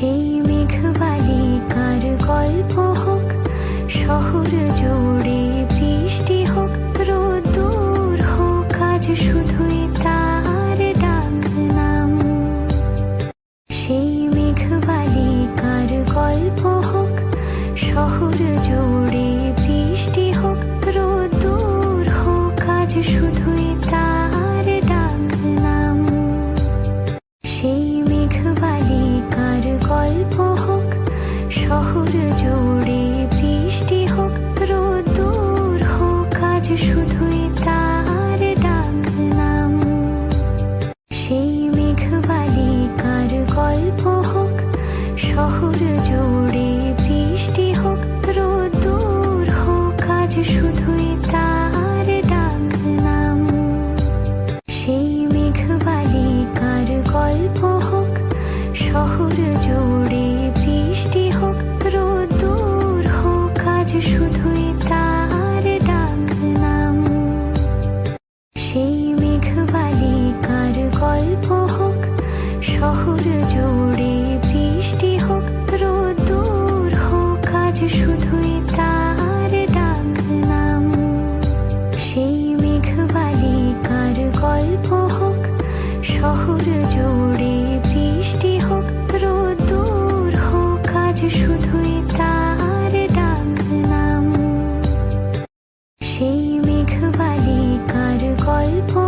সেই মেঘবালিকার গল্প হোক, শহর জুড়ে বৃষ্টি হোক রোদূর হোক, আজ শুধুই তার ডাক নাম। সেই মেঘবালিকার গল্প হোক, শহর শুধুই তার ডাক নাম সেই মেঘবালিকার গল্প হোক, শহর বৃষ্টি হোক, রোদুর হোক, আজ শুধুই তার ডাক নাম সেই মেঘবালিকার গল্প হোক, শহর শহর জুড়ে বৃষ্টি হোক রোদুর হোক, আজ শুধুই তার ডাক নাম। সেই মেঘবালিকার গল্প হোক, শহর জুড়ে বৃষ্টি হোক রোদুর হোক, আজ শুধুই তার ডাক নাম। সেই মেঘবালিকার গল্প